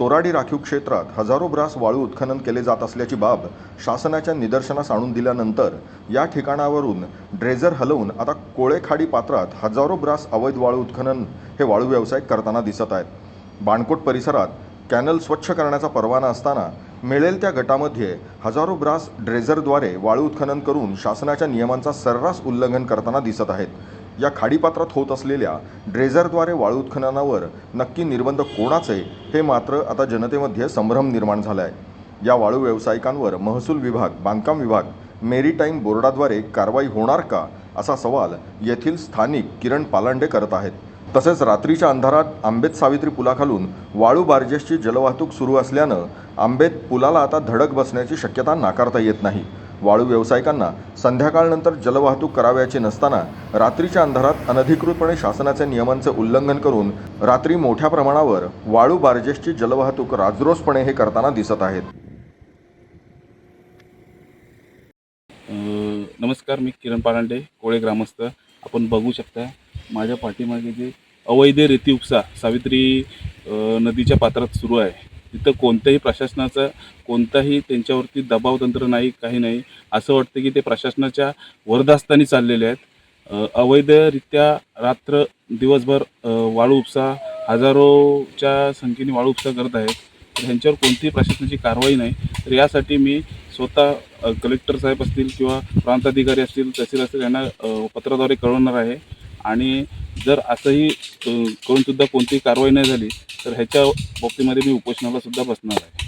तोराडी राखीव क्षेत्रात हजारो ब्रास वाळू उत्खनन केले जात असल्याची बाब शासनाच्या निदर्शनास आणून दिल्यानंतर या ठिकाणावरून ड्रेझर हलवून आता कोळेखाडी पात्रात हजारो ब्रास अवैध वाळू उत्खनन हे वाळू व्यवसाय करताना दिसत आहेत. बाणकोट परिसरात कॅनल स्वच्छ करण्याचा परवाना असताना मिळेल त्या गटामध्ये हजारो ब्रास ड्रेझरद्वारे वाळू उत्खनन करून शासनाच्या नियमांचा सर्रास उल्लंघन करताना दिसत आहेत. या खाडीपात्रात होत असलेल्या ड्रेझरद्वारे वाळू उत्खननावर नक्की निर्बंध कोणाचे हे मात्र आता जनतेमध्ये संभ्रम निर्माण झाला आहे या वाळू व्यावसायिकांवर महसूल विभाग बांधकाम विभाग मेरीटाईम बोर्डाद्वारे कारवाई होणार का असा सवाल येथील स्थानिक किरण पालांडे करत आहेत. तसेच रात्रीच्या अंधारात आंबेत सावित्री पुलाखालून वाळू बार्जेसची जलवाहतूक सुरू असल्यानं आंबेत पुलाला आता धडक बसण्याची शक्यता नाकारता येत नाही. वाळू व्यावसायिकांना संध्याकाळनंतर जलवाहतूक करावयाची नसताना रात्रीच्या अंधारात अनधिकृतपणे शासनाच्या नियमांचे उल्लंघन करून रात्री मोठ्या प्रमाणावर वाळू बार्जेसची जलवाहतूक राजरोसपणे हे करताना दिसत आहेत. नमस्कार मी किरण पारांडे कोळे ग्रामस्थ. आपण बघू शकता माझ्या पाठीमागे जे अवैध रेती उपसा सावित्री नदीच्या पात्रात सुरू आहे. तिथं कोणत्याही प्रशासनाचा कोणताही त्यांच्यावरती दबाव तंत्र नाही काही नाही. असं वाटतं की ते प्रशासनाच्या वरदास्तानी चाललेले आहेत. अवैधरित्या रात्र दिवसभर वाळू उपसा हजारोच्या संख्येने वाळू उपसा करत आहेत. तर ह्यांच्यावर कोणतीही प्रशासनाची कारवाई नाही. तर यासाठी मी स्वतः कलेक्टर साहेब असतील किंवा प्रांताधिकारी असतील तहसील असतील यांना पत्राद्वारे कळवणार आहे. आणि जर असंही करूनसुद्धा करून सुद्धा कोणतीही कारवाई नाही झाली तर ह्याच्या बाबतीमध्ये मी उपोषणाला सुद्धा बसणार आहे.